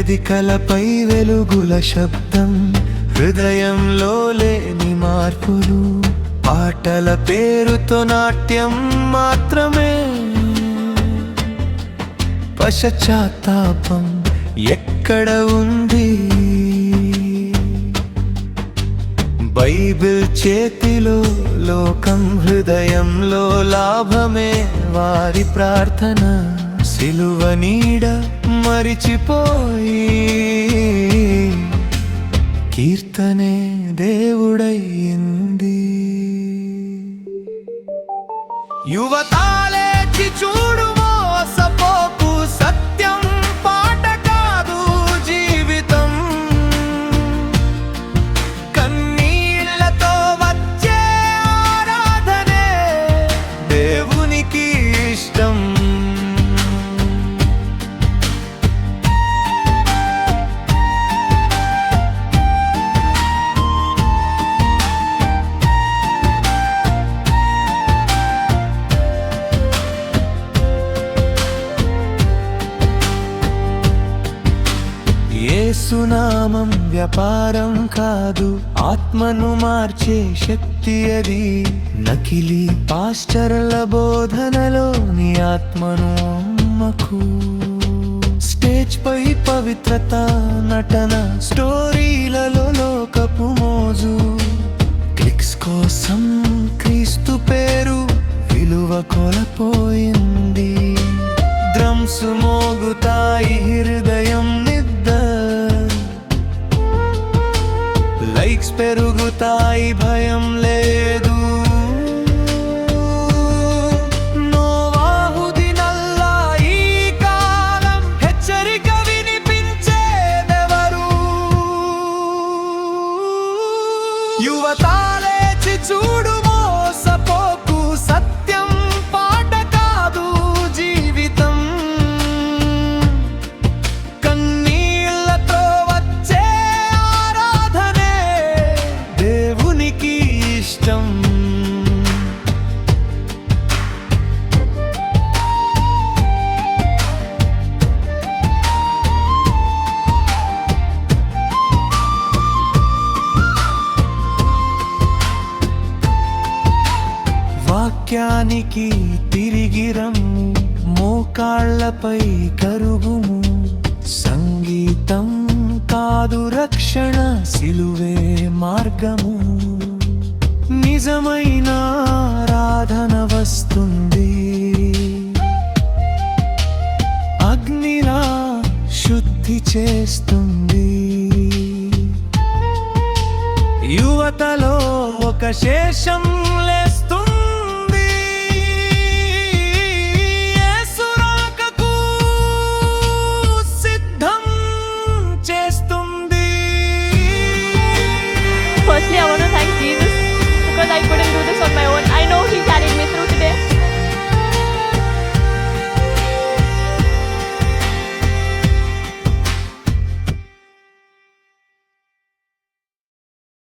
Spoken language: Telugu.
వేదికలపై వెలుగుల శబ్దం? హృదయంలో లేని మార్పులు. పాటల పేరుతో నాట్యం మాత్రమే. పశ్చాత్తాపం ఎక్కడ ఉంది? బైబిల్ చేతిలో లోకం హృదయంలో లాభమే. వారి ప్రార్థన సిలువ నీడ మరిచిపోయి కీర్తనే దేవుడయ్యింది. యువతా ఏసునామం వ్యాపారం కాదు. ఆత్మను మార్చే శక్తి అది. నకిలీ పాస్టర్ల బోధనలో నీ ఆత్మను అమ్మకు. స్టేజ్ పై పవిత్రత నటన స్టోరీలలో లోకపు మోజు. క్లిక్స్ కోసం క్రీస్తు పేరు విలువ కొలపోయింది. డ్రమ్స్ మోగుతాయి వాక్యానికి తిరిగిరము మోకాళ్ళపై కరుగుము. సంగీతం కాదు రక్షణ సిలువే మార్గము. నిజమైన ఆరాధన వస్తుంది. అగ్నిరా శుద్ధి చేస్తుంది. యువతలో ఒక శేషం లే I want to thank Jesus because I couldn't do this on my own. I know